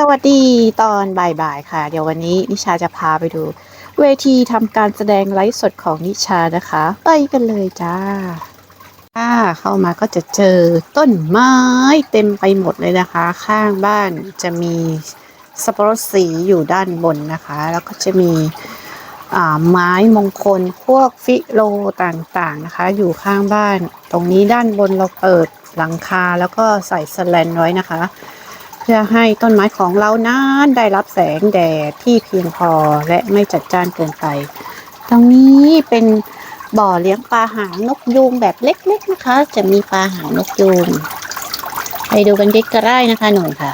สวัสดีตอนบ่ายๆค่ะ เดี๋ยววันนี้นิชาจะพาไปดู เวทีทำการแสดงไลฟ์สดของนิชานะคะ ไปกันเลยจ้าถ้าเข้ามาก็จะเจอต้นไม้เต็มไปหมดเลยนะคะ ข้างบ้านจะมีสับปะรดสีอยู่ด้านบนนะคะ แล้วก็จะมีอ่าไม้มงคลพวกฟิโลต่างๆนะคะ อยู่ข้างบ้าน ตรงนี้ด้านบนเราเปิดหลังคาแล้วก็ใส่สแลนไว้นะคะ พื่อให้ต้นไม้ของเรานั้นได้รับแสงแดดที่เพียงพอและไม่จัดจ้านเกินไป ตรงนี้เป็นบ่อเลี้ยงปลาหางนกยูงแบบเล็กๆนะคะ จะมีปลาหางนกยูงไปดูกันใกล้ๆนะคะหนูค่ะ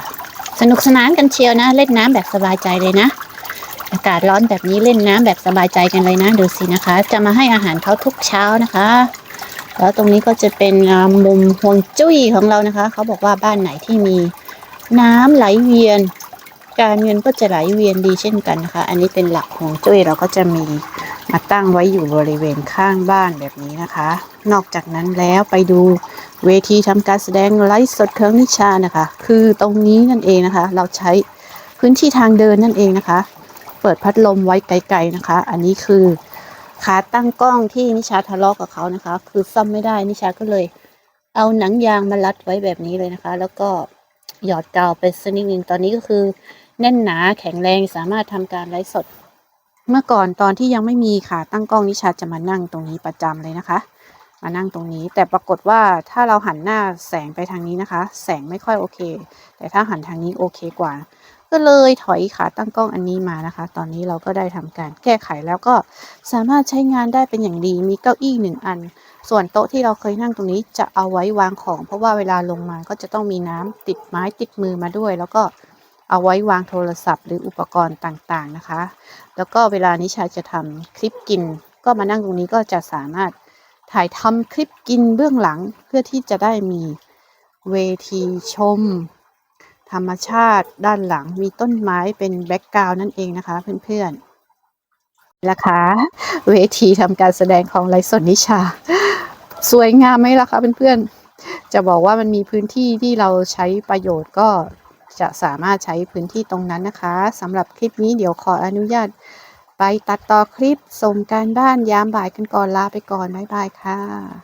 สนุกสนานกันเชียวนะ เล่นน้ำแบบสบายใจเลยนะ อากาศร้อนแบบนี้เล่นน้ำแบบสบายใจกันเลยนะดูสินะคะ จะมาให้อาหารเขาทุกเช้านะคะแล้วตรงนี้ก็จะเป็นมุมห่วงจุ้ยของเรานะคะ เขาบอกว่าบ้านไหนที่มี น้ำไหลเวียน การเงินก็จะไหลเวียนดีเช่นกันนะคะ อันนี้เป็นหลักของจุ้ยเราก็จะมีมาตั้งไว้อยู่บริเวณข้างบ้านแบบนี้นะคะ นอกจากนั้นแล้วไปดูเวทีทำการแสดงไลฟ์สดเครื่องนิชานะคะ คือตรงนี้นั่นเองนะคะ เราใช้พื้นที่ทางเดินนั่นเองนะคะ เปิดพัดลมไว้ไกลๆนะคะ อันนี้คือขาตั้งกล้องที่นิชาทะเลาะกับเขานะคะ คือซ่อมไม่ได้นิชาก็เลย เอาหนังยางมารัดไว้แบบนี้เลยนะคะ แล้วก็ หยอดกาวไปสักนิดนึงตอนนี้ก็คือ แน่นหนาแข็งแรงสามารถทำการไลฟ์สด เมื่อก่อนตอนที่ยังไม่มีค่ะตั้งกล้องนิชาจะมานั่งตรงนี้ประจำเลยนะคะ มานั่งตรงนี้ แต่ปรากฏว่าถ้าเราหันหน้าแสงไปทางนี้นะคะ แสงไม่ค่อยโอเค แต่ถ้าหันทางนี้โอเคกว่า ก็เลยถอยขาตั้งกล้องอันนี้มานะคะ ตอนนี้เราก็ได้ทำการแก้ไขแล้วก็สามารถใช้งานได้เป็นอย่างดี มีเก้าอี้หนึ่งอัน ส่วนโต๊ะที่เราเคยนั่งตรงนี้จะเอาไว้วางของ เพราะว่าเวลาลงมาก็จะต้องมีน้ำติดไม้ติดมือมาด้วย แล้วก็เอาไว้วางโทรศัพท์หรืออุปกรณ์ต่างๆนะคะ แล้วก็เวลานิชาจะทำคลิปกิน ก็มานั่งตรงนี้ก็จะสามารถถ่ายทำคลิปกินเบื้องหลังเพื่อที่จะได้มีเวทีชม ธรรมชาติด้านหลังมีต้นไม้เป็นแบ็กกราวน์นั่นเองนะคะเพื่อนๆราคาเวทีทำการแสดงของไลสดนิชา สวยงามไหมล่ะคะเพื่อนๆ จะบอกว่ามันมีพื้นที่ที่เราใช้ประโยชน์ก็จะสามารถใช้พื้นที่ตรงนั้นนะคะสำหรับคลิปนี้เดี๋ยวขออนุญาต ไปตัดต่อคลิปส่งการบ้านยามบ่ายกันก่อนลาไปก่อนบ๊ายบายค่ะ